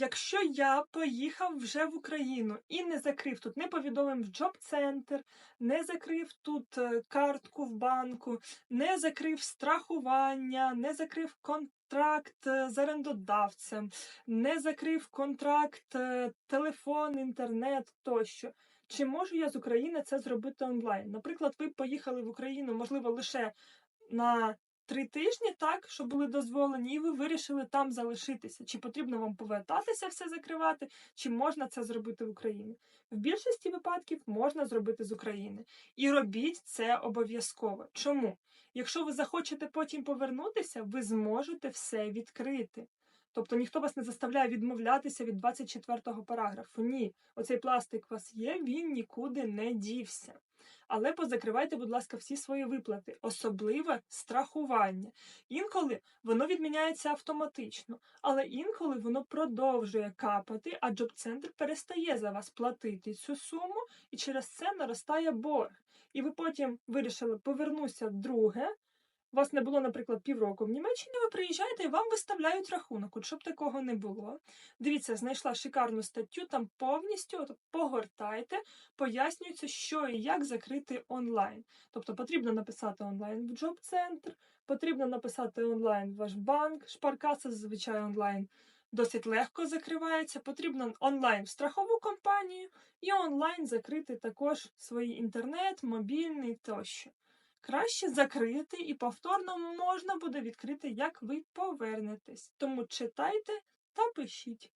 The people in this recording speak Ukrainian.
Якщо я поїхав вже в Україну і не закрив тут, не повідомив джоб-центр, не закрив тут е, картку в банку, не закрив страхування, не закрив контракт е, з орендодавцем, не закрив контракт, е, телефон, інтернет тощо. Чи можу я з України це зробити онлайн? Наприклад, ви поїхали в Україну, можливо, лише на три тижні, так, що були дозволені, і ви вирішили там залишитися. Чи потрібно вам повертатися все закривати, чи можна це зробити в Україні? В більшості випадків можна зробити з України. І робіть це обов'язково. Чому? Якщо ви захочете потім повернутися, ви зможете все відкрити. Тобто ніхто вас не заставляє відмовлятися від 24-го параграфу. Ні, оцей пластик у вас є, він нікуди не дівся. Але позакривайте, будь ласка, всі свої виплати, особливе страхування. Інколи воно відміняється автоматично, але інколи воно продовжує капати, а джоб-центр перестає за вас платити цю суму, і через це наростає борг. І ви потім вирішили повернуся вдруге. Вас не було, наприклад, півроку в Німеччині, ви приїжджаєте і вам виставляють рахунок. От щоб такого не було. Дивіться, знайшла шикарну статтю, там повністю от, погортайте, пояснюється, що і як закрити онлайн. Тобто потрібно написати онлайн в джоб-центр, потрібно написати онлайн в ваш банк, шпаркаса зазвичай онлайн. Досить легко закривається, потрібно онлайн в страхову компанію і онлайн закрити також свій інтернет, мобільний тощо. Краще закрити і повторно можна буде відкрити, як ви повернетесь. Тому читайте та пишіть.